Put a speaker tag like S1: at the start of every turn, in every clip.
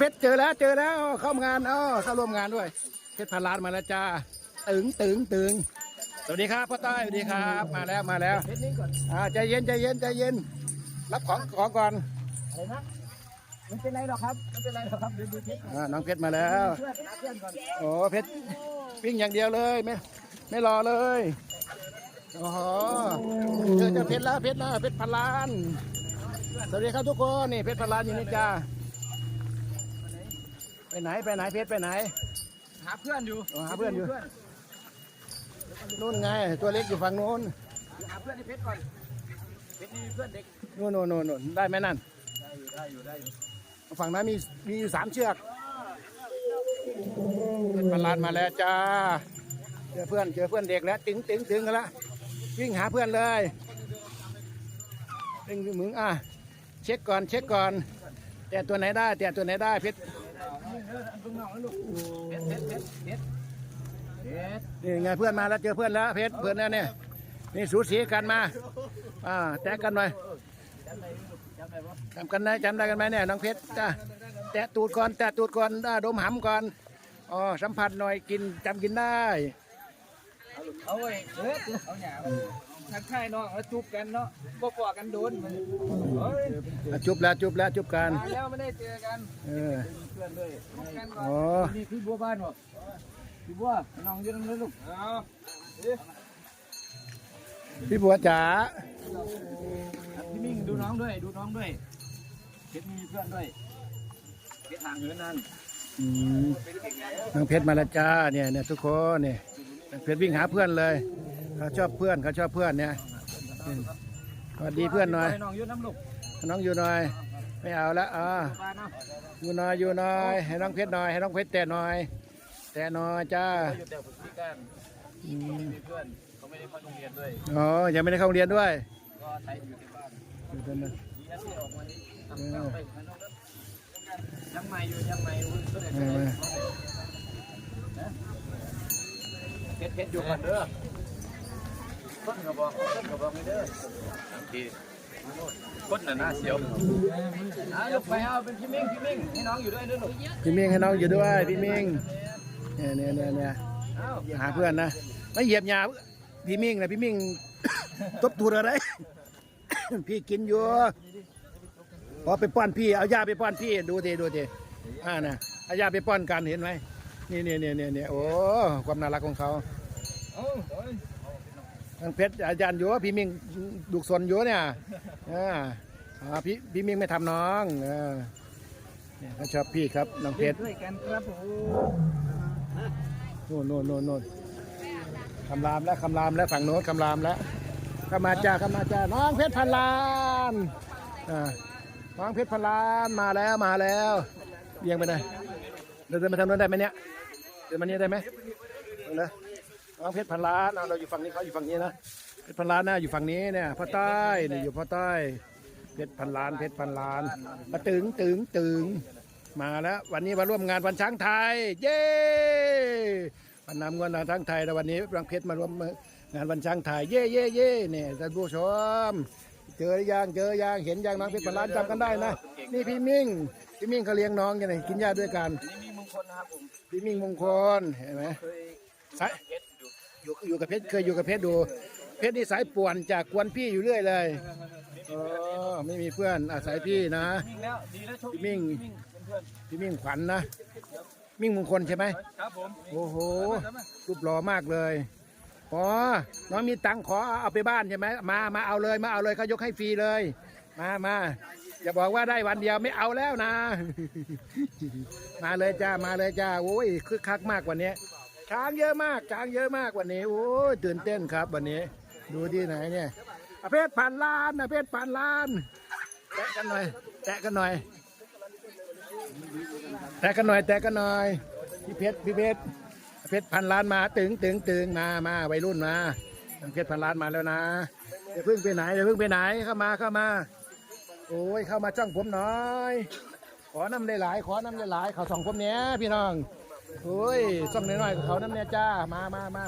S1: เพชรเจอแล้วเจอแล้วเข้างานอ๋อเข้าร่วมงานด้วยเพชรพันล้านมาแล้วจ้าตึงตึงตึงสวัสดีครับพ่อต้อยสวัสดีครับมาแล้วมาแล้ว
S2: เพชรนิ่งก่อน
S1: อ่าใจเย็นใจเย็นใจเย็น รับของของก่อน
S2: อะไรนะมันเป็นไรหรอกครับมันเป็นไรหรอกครับดูดูเพชร
S1: อ่าน้องเพชรมาแล้ว
S2: เพื่อนหาเพื่อนก่อน
S1: โอ้เพชรวิ่งอย่างเดียวเลยไม่ไม่รอเลยโอ้โหเจอเจอเพชรแล้วเพชรแล้วเพชรพันล้านสวัสดีครับทุกคนนี่เพชรพันล้านอยู่นี่จ้า ไปไหนไปไหนเพชรไปไหน
S2: หาเพื่อนอยู่
S1: อ๋อหาเพื่อนอยู่ นู่นไง ตัวเล็กอยู่ฝั่งนู้น
S2: หาเพื่อนที่เพชรก่อนเพชรนี่มีเพื่อนเด็ก
S1: นู่นนู่นนู่นนู่นได้ไหมนั่น
S2: ได้อยู่ได้อยู่ได้อยู่
S1: ฝั่งนั้นมีมีอยู่สามเชือกเพชรพันล้านมาแล้วจ้า เจอเพื่อนเจอเพื่อนเด็กแล้วตึงตึงตึงกันละวิ่งหาเพื่อนเลยวิ่งมึงอะเช็คก่อนเช็คก่อน แต่ตัวไหนได้ แต่ตัวไหนได้เพชร นี่ไงเพื่อนมาแล้วเจอเพื่อนแล้วเพชรเพื่อนแล้วเนี่ยนี่สูสีกันมาอ่าแตะกันหน่อย
S2: จำ
S1: กันได้จำได้กันไหมเนี่ยน้องเพชรจ้าแตะตูดก่อนแตะตูดก่อนดมหำก่อนอ๋อสัมผัสหน่อยกินจำกินได้
S2: เอาไว้เฮ้ยเอาหยา ทักทายน้องแล้วจูบกันเนาะบ่ปอกันโดนมันเฮ้ย
S1: อะจุบแล้วจุบแล้วจุบกัน
S2: มาแล้วไม่ได้เจอกัน
S1: เออ
S2: มีเพื่อนด้วยพบกันก่อน
S1: อ๋อ
S2: นี่พี่บัวบ้านบ่พี่บัวน้องอยืนนั่นเลยลูกเอาเอ๊ะ
S1: พี่บัวจ๋า
S2: พี่มิ่งดูน้องด้วยดูน้องด้วยเพชรมีเพื่อนด้วยเพชรห่างเหินนั่น
S1: อืมน้องเพชรมาแล้วจ้าเนี่ยเนี่ยทุกคนเนี่ยน้องเพชรวิ่งหาเพื่อนเลย เขาชอบเพื่อนเขาชอบเพื่อนเนี่ยนี่สวัสดีเพื่อนหน่อย
S2: น้องอยืนน้ำลูก
S1: น้องอยู่หน่อย ไม่เอาละอ่า
S2: บ้านเนาะ
S1: อยู่หน่อยอยู่หน่อยให้น้องเพชรหน่อยให้น้องเพชรแต่หน่อย แต่หน่อยจ้า
S2: เขาอยู่แต่ฝึกพิการ
S1: อืม
S2: มีเพื่อนเขาไม่ได้เข้าโรงเรียนด้วย
S1: อ๋อยังไม่ได้เข้าโรงเรียนด้วย
S2: ก็ใช้อยู่ที่บ้าน
S1: อยู่ตรงนั้น
S2: ดีนะที่ออกมานี้ทำเข้าไปข้างนอกแล้วยังใหม่อยู่ยังใหม่อยู่ก็เลย
S1: ไม่ไม่
S2: เพชรเพชรอยู่ก่อนเด้อ ต้นกระบอกต้นกระบอกไม่เด้อ
S3: ที่ก้นน่ะน่าเสียว
S2: เอาลูกไปเอาเป็นพี่มิงพี่มิงให้น้องอยู่ด้วยด้วยลูก
S1: พี่มิงให้น้องอยู่ด้วยพี่มิงเนี่ยเนี่ยเนี่ยเนี่ยหาเพื่อนนะไม่เหยียบหยาพี่มิงนะพี่มิงตบตูดอะไรพี่กินอยู่พอไปป้อนพี่เอายาไปป้อนพี่ดูทีดูทีอ่านะเอายาไปป้อนกันเห็นไหมนี่เนี่ยเนี่ยเนี่ยเนี่ยโอ้ความน่ารักของเขา
S2: เอาเอา
S1: ทางเพชรอาจารย์อยู่ว่าพี่มิงดุกสนอยู่เนี่ยอ่าอ่าพี่พี่มิงไม่ทำน้องเออเนี่ยเขาชอบพี่ครับน้องเพชร
S2: ด้วยกันครับผม
S1: โน่นโน่นโน่นโน่นคำรามแล้วคำรามแล้วฝั่งโน้นคำรามแล้วเข้ามาจ้าเข้ามาจ้าน้องเพชรพันล้านอ่าน้องเพชรพันล้านมาแล้วมาแล้วเบี่ยงไปไหนเดินเดินมาทางโน้นได้ไหมเนี่ยเดินมานี้ได้ไหมเดินเลย น้องเพชรพันล้านเราอยู่ฝั่งนี้เขาอยู่ฝั่งนี้นะเพชรพันล้านนะอยู่ฝั่งนี้เนี่ยพ่อใต้นี่อยู่พ่อใต้ เพชรพันล้าน เพชรพันล้านมาตึงตึงตึงมาแล้ว วันนี้มาร่วมงานวันช้างไทย เย้วันนำเงินช้างไทยแล้ววันนี้รังเพชรมาร่วมงานวันช้างไทยเย่เย่เย่เนี่ยท่านผู้ชมเจอยังเจอยังเห็นยังน้องเพชรพันล้านจำกันได้นะนี่พี่มิ่งพี่มิ่งเขาเลี้ยงน้องยังไงกินหญ้าด้วยกัน
S2: นี่มีมงคลนะครับผม
S1: พี่มิ่งมงคลเห็นไหมสาย
S2: เพชร อยู่
S1: อยู่อยู่กับเพชรเคยอยู่กับเพชรดู เพชรนี่สายป่วนจากกวนพี่อยู่เรื่อยเลยเออไม่มีเพื่อนอาศัยพี่นะ
S2: มิ่งแล้วดีแล้วโชคดี
S1: พี่มิ่ง
S2: มิ่งเป็นเพื่อน
S1: พี่มิ่งขวัญนะ มิ่งมงคลใช่ไหม
S2: ครับผม
S1: โอ้โหรูปหล่อมากเลยอ๋อน้องมีตังค์ขอเอาไปบ้านใช่ไหมมามาเอาเลยมาเอาเลยเขายกให้ฟรีเลย มามาอย่าบอกว่าได้วันเดียวไม่เอาแล้วนะ มาเลยจ้ามาเลยจ้าโอ้ยคึกคักมากกว่านี้ ช้างเยอะมากช้างเยอะมากวันนี้โอ้ยตื่นเต้นครับวันนี้ ดูที่ไหนเนี่ยประเภทพันล้านประเภทพันล้าน แตะกันหน่อย แตะกันหน่อย แตะกันหน่อย แตะกันหน่อยพี่เพชรพี่เพชรเพชรพันล้านมาตึงตึงตึงมามาวัยรุ่นมาเพชรพันล้านมาแล้วนะอย่าเพิ่งไปไหนอย่าเพิ่งไปไหนเข้ามาเข้ามา โอ้ยเข้ามาจ้องผมหน่อย ขอน้ำหลายๆขอน้ำหลายๆเขาส่องผมเนี้ยพี่น้อง โอ้ยส่องน้อยๆกับเขาน้ำเนี้ยจ้า มามามา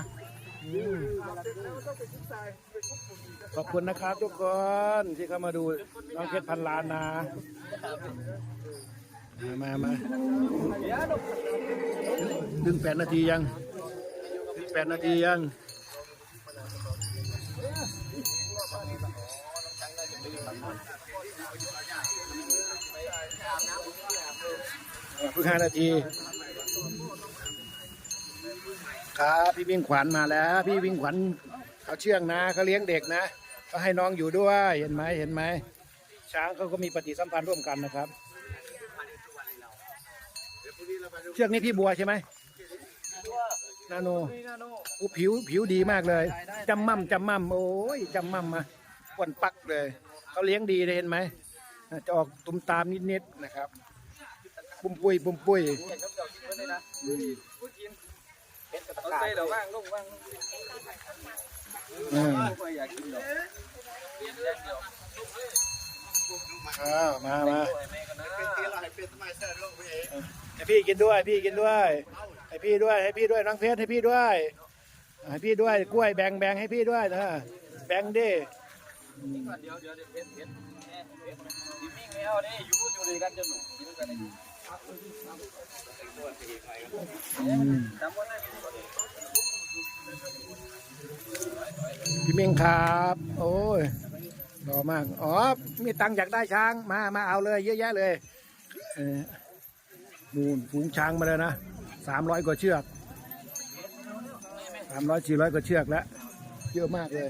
S1: อืมขอบคุณนะครับทุกคนที่เข้ามาดูน้องเพชรพันล้านนะมามามาดึงแปดนาทียังดึงแปดนาทียังเพิ่งห้านาที ครับพี่วิ่งขวัญมาแล้ว พี่วิ่งขวัญเขาเชื่องนะเขาเลี้ยงเด็กนะก็ให้น้องอยู่ด้วยเห็นไหมเห็นไหมช้างเขาก็มีปฏิสัมพันธ์ร่วมกันนะครับ เชือกนี้พี่บัวใช่ไหมนาโนอู้ผิวผิวดีมากเลยจำมั่มจำมั่มโอ้ยจำมั่มมาปวนปักเลยเขาเลี้ยงดีเลยเห็นไหมจะออกตุ่มตามนิดๆนะครับ ปุ่มปุยปุ่มปุย
S2: เอาใส่เดี๋ยวว่างลงว่าง
S1: อืม
S2: ไม่อยากกินหรอก
S1: อ้าวมามาให้พี่กินด้วย พี่กินด้วย ให้พี่ด้วย ให้พี่ด้วยน้องเพชรให้พี่ด้วย ให้พี่ด้วย กล้วยแบ่งแบ่งให้พี่ด้วยนะ แบ่งดิ
S2: เดี๋ยวเดี๋ยวเดี๋ยวเพชรเพชรเพชรดิมิ่งไม่เอาเนี่ยอยู่อยู่ด้วยกันจะหนุกกินกันได้จำว่าได้
S1: พี่เมงครับ โอ้ยรอมาก อ๋อ มีตังอยากได้ช้าง มา มาเอาเลย เยอะแยะเลยนูนฝูงช้างมาเลยนะสามร้อยกว่าเชือกสามร้อยสี่ร้อยกว่าเชือกแล้ว เยอะมากเลย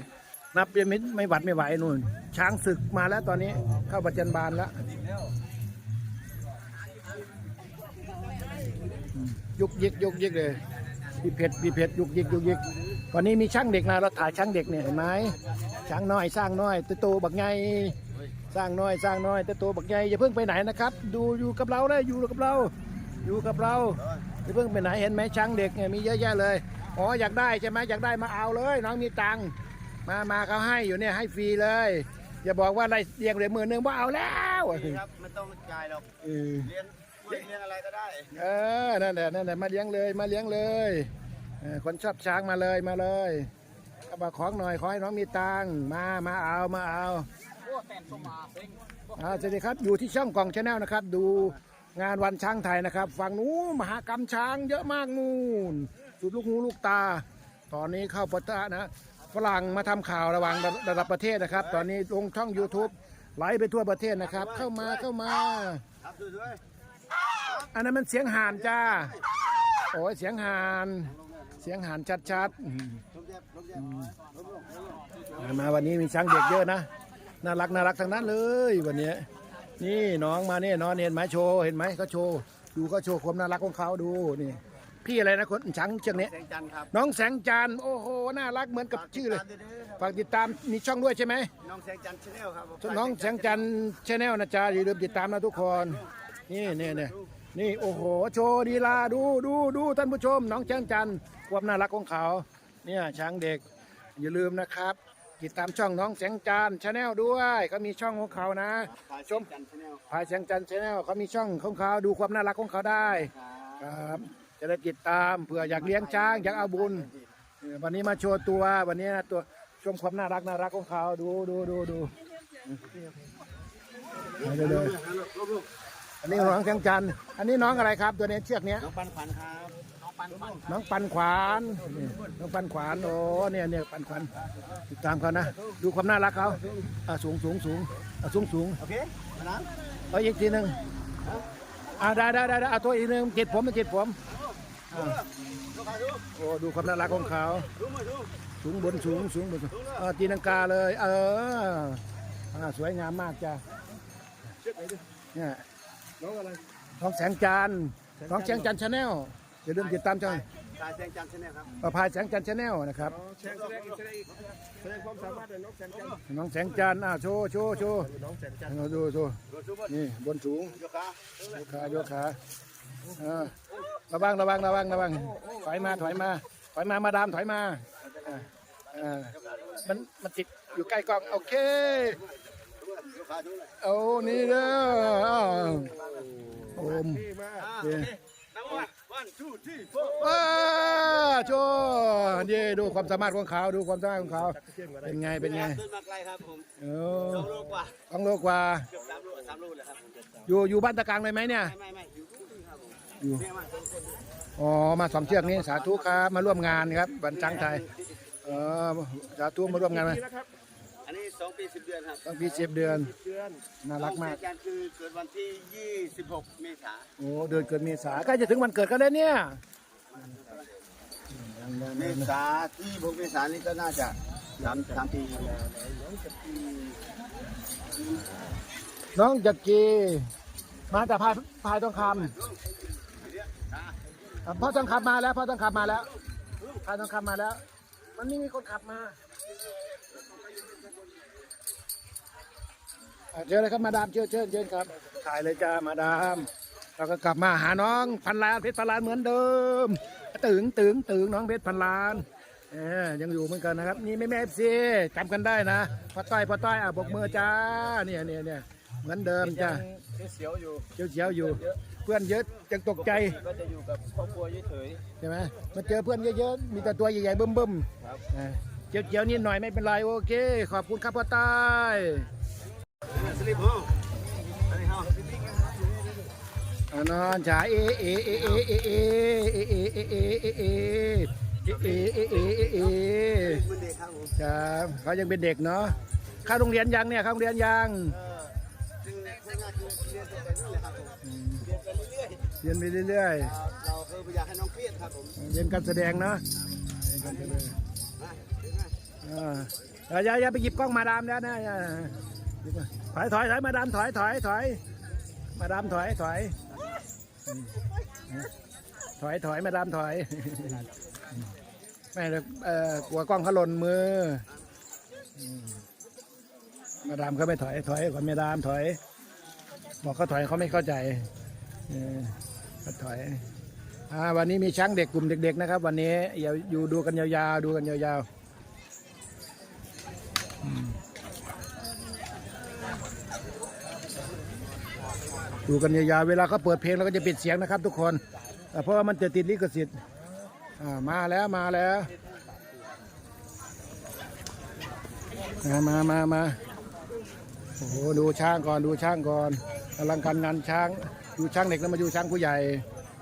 S1: นับยังไม่ไม่หวัดไม่ไหวนู่น ช้างศึกมาแล้วตอนนี้ เข้าประจันบานแล้ว ยุกยิกยุกยิกเลยพี่เพชรพี่เพชรยุกยิกยุกยิกวันนี้มีช่างเด็กนะเราถ่ายช่างเด็กเนี่ยเห็นไหมช่างน้อยสร้างน้อยตัวโตบักไงสร้างน้อยสร้างน้อยตัวโตบักไงอย่าเพิ่งไปไหนนะครับ ดูอยู่กับเราเลยอยู่กับเรา อยู่กับเราอย่าเพิ่งไปไหนเห็นไหมช่างเด็กเนี่ยมีเยอะแยะเลยอ๋ออยากได้ใช่ไหมอยากได้มาเอาเลย น้องมีตังค์มามาเขาให้อยู่เนี่ยให้ฟรีเลยอย่าบอกว่าได้เรียงเหรียญหมื่นหนึ่งว่าเอาแล้ว
S4: ครับไม่ต้องจ่ายหรอก
S1: เออ
S4: เรียนเรียนอะไรก็ได้
S1: เออนั่นแหละนั่นแหละมาเลี้ยงเลยมาเลี้ยงเลยเออคนชอบช้างมาเลยมาเลยก็มาของหน่อยขอให้น้องมีตังค์มามาเอามาเอา
S2: โอ้แต่งสมาเซ็ง
S1: อ่าสวัสดีครับอยู่ที่ช่องกล่องชาแนลนะครับ ดูงานวันช้างไทยนะครับฝั่งนู้นมหากรรมช้างเยอะมากนู่นสุดลูกหูลูกตา ตอนนี้เข้าปะทะนะฝรั่งมาทำข่าวระหว่างระระดับประเทศนะครับ ตอนนี้ลงช่อง YouTube ไลฟ์ไปทั่วประเทศนะครับ เข้ามาเข้ามา
S4: ครับดูด้วย
S1: อันนั้นมันเสียงห่านจ้า โอ้ยเสียงห่าน เสียงห่านชัดๆอืม
S4: ลมแยบลมแยบลมลม
S1: มาวันนี้มีช้างเด็กเยอะนะ น่ารักน่ารักทั้งนั้นเลยวันนี้ นี่น้องมาเนี่ยน้องเห็นไหมโชว์เห็นไหมเขาโชว์ดูเขาโชว์ความน่ารักของเขาดูนี่พี่อะไรนะคนช้างเชือกนี้
S4: แสงจันทร์ครับ
S1: น้องแสงจันทร์โอ้โหน่ารักเหมือนกับชื่อเลย
S4: ตามด้วยด้อ
S1: ฝากติดตามมีช่องด้วยใช่ไหม
S4: น้องแสงจันทร์ชาแนลครับผม
S1: น้องแสงจันทร์ชาแนลนะจ๊ะอย่าลืมติดตามนะทุกคนนี่นี่นี่ นี่โอ้โห โชว์ดีลาดูดูดูท่านผู้ชม น้องแสงจันความน่ารักของเขา เนี่ยช้างเด็ก อย่าลืมนะครับ ติดตามช่องน้องแสงจันชาแนลด้วยเขามีช่องของเขานะ
S4: ฝ่าย
S1: ช
S4: แส
S1: ม
S4: งจันชาแนล
S1: พายแสงจันชาแนลเขามีช่องของเขาดูความน่ารักของเขาได้ครับจะได้ติดตามเผื่ออยากเลี้ยงช้างอยากเอาบุญวันนี้มาโชว์ตัววันนี้นะตัวชมความน่ารักน่ารักของเขาดูดูดูดูเอาเลยเลย อันนี้น้องแสงจันทร์อันนี้น้องอะไรครับ ตัวนี้เชือกเนี้ย
S4: น้องปันขวัญครับน้องปันขวัญ
S1: น้องปันขวานนี่น้องปันขวานโอ้เนี่ยเนี่ยปันขวานติดตามเขานะ ดูความน่ารักเขาอะสูงสูงสูงอะสูงสูง
S4: โอเคมานะ
S1: เอาอีกทีหนึ่งอ่าได้ได้ได้ได้เอาตัวอีกหนึ่งจิตผมมันจิตผมอ่า
S4: ลูกค้าดู
S1: โอ้ดูความน่ารักของเขา
S4: ดูมาดู
S1: สูงบนสูงสูงบนสูงอ่าตีนังกาเลย เอออ่าสวยงามมากจ้ะเนี่ย
S4: น้องอะไร
S1: ท้องแสงจันทร์ท้องแสงจันทร์ชาแนลอย่าลืมติดตามช่อง
S4: ฝ่ายแสงจันทร์ชาแนลครับ
S1: ประพายแสงจันทร์ชาแนลนะครับ
S4: แสงแสดงแสดงแสดงความสามารถในน้องแสงจันทร์
S1: น้องแสงจันทร์อ่าโชว์โชว์โชว์
S4: น้องแสงจันทร์
S1: เอาดูดู
S4: ดูดูบน
S1: นี่บนสูง
S4: ยกขา
S1: โยกขาโยกขาเออระวังระวังระวังระวังถอยมาถอยมา ถอยมามาดามถอยมาอ่าอ่ามันมันติดอยู่ใกล้กล้องโอเค
S4: ยกขาดูเลย
S1: เอานี่เด้ออ้มเย่
S4: นับวันวันทูที่โฟ
S1: ว้าโชว์เย่ดูความสามารถของเขาดูความสามารถของเขาเป็นไงเป็นไง
S4: ต้นมาไกลครับผม
S1: โอ้
S4: สองโลกว่า
S1: ต้องโลกว่า
S4: เกือบสามโลสามโลเลยครับ
S1: อยู่อยู่บ้านตะกางเลยไหมเนี่ย
S4: ไม่ไม่ไม่ครับผม
S1: อยู่อ๋อมาสองเชือกนี้สาธุครับมาร่วมงานครับวันช้างไทยเออสาธุมาร่วมงานไหม
S4: อั นนี้สองปีสิบเดือนครับ
S1: ต้องปีสิบเดือน
S4: เดือน
S1: น่ารักมาก
S4: น้องแฟนคือเกิดวันที่26เมษายน
S1: โอ้เดือนเกิดเมษาใกล้จะถึงวันเกิดกันแล้วเนี่ย
S4: เมษาที่6เมษายนนี้ก็น่าจะสามสามปี
S1: น้องจักรีมาแต่พายพายทองคำอะพ่อทองคำมาแล้วพ่อทองคำมาแล้วพายทองคำมาแล้ว มันไม่มีคนขับมาอะ เชิญเลยครับมาดามเชิญเชิญเชิญครับถ่ายเลยจ้ามาดามเราก็กลับมาหาน้องพันล้านเพชรพันล้านเหมือนเดิมตึงตึงตึงน้องเพชรพันล้านเออยังอยู่เหมือนกันนะครับ นี่แม่แม่เอฟซีจำกันได้นะพ่อต้อยพ่อต้อยอะบกมือจ้าเนี่ยเนี่ยเนี่ยเหมือนเดิมจ้า
S2: ยังเสียวๆอยู่
S1: เจียวเจียวๆอยู่ เพื่อนเยอะจังตกใจ
S2: ก็จะอยู่กับครอบครัวเฉย
S1: ใช่ไหมมาเจอเพื่อนเยอะๆมีแต่ตัวใหญ่ๆบึ้มๆ
S2: ครับ
S1: อ่าเจียวเจียวๆนิดหน่อยไม่เป็นไรโอเค ขอบคุณครับพ่อใต้
S4: สลิปห้องอั นนี้ห้อง
S1: อ่านอนจ๋าเอเอเอเอเอเอเอเอเอเอเอเอเอเอเอเอเอเอ
S4: มันเด็กครับผม
S1: จ้าเขายังเป็นเด็กเนาะเข้าโรงเรียนยังเนี่ยเข้าโรงเรียนยัง
S4: ซึ่งในข้างหน้าคือเรียนไปเรื่อยๆครับผมเรียนไปเรื่อย
S1: เรียนไปเรื่อย
S4: ๆครับเราคือไม่อยากให้น้องเครียดครับผม
S1: ๆเรียนการแสดงเนาะเรียนการแสดง
S4: มาเดี๋ยวมา
S1: อ่าอย่าอย่าไปหยิบกล้องมาดามแล้วนะอย่าหยิบมา ถอยถอยถอยมาดามถอยถอยถอยมาดามถอยถอยถอยถอยมาดามถอยไม่เลยเอ่อกลัวกล้องเขาหล่นมือมาดามเขาไม่ถอยถอยก่อนมาดามถอยบอกเขาถอยเขาไม่เข้าใจเออเขาถอยอ่าวันนี้มีช้างเด็กกลุ่มเด็ก ๆ นะครับ วันนี้อย่าอยู่ดูกันยาวๆดูกันยาวๆ ดูกันยาวๆเวลาเขาเปิดเพลงเราก็จะปิดเสียงนะครับ ทุกคนเพราะว่ามันจะติดลิขสิทธิ์มาแล้วมาแล้วมามามามาโอ้โหดูช้างก่อนดูช้างก่อนอลังการงานช้าง ดูช้างเด็กแล้วมาดูช้างผู้ใหญ่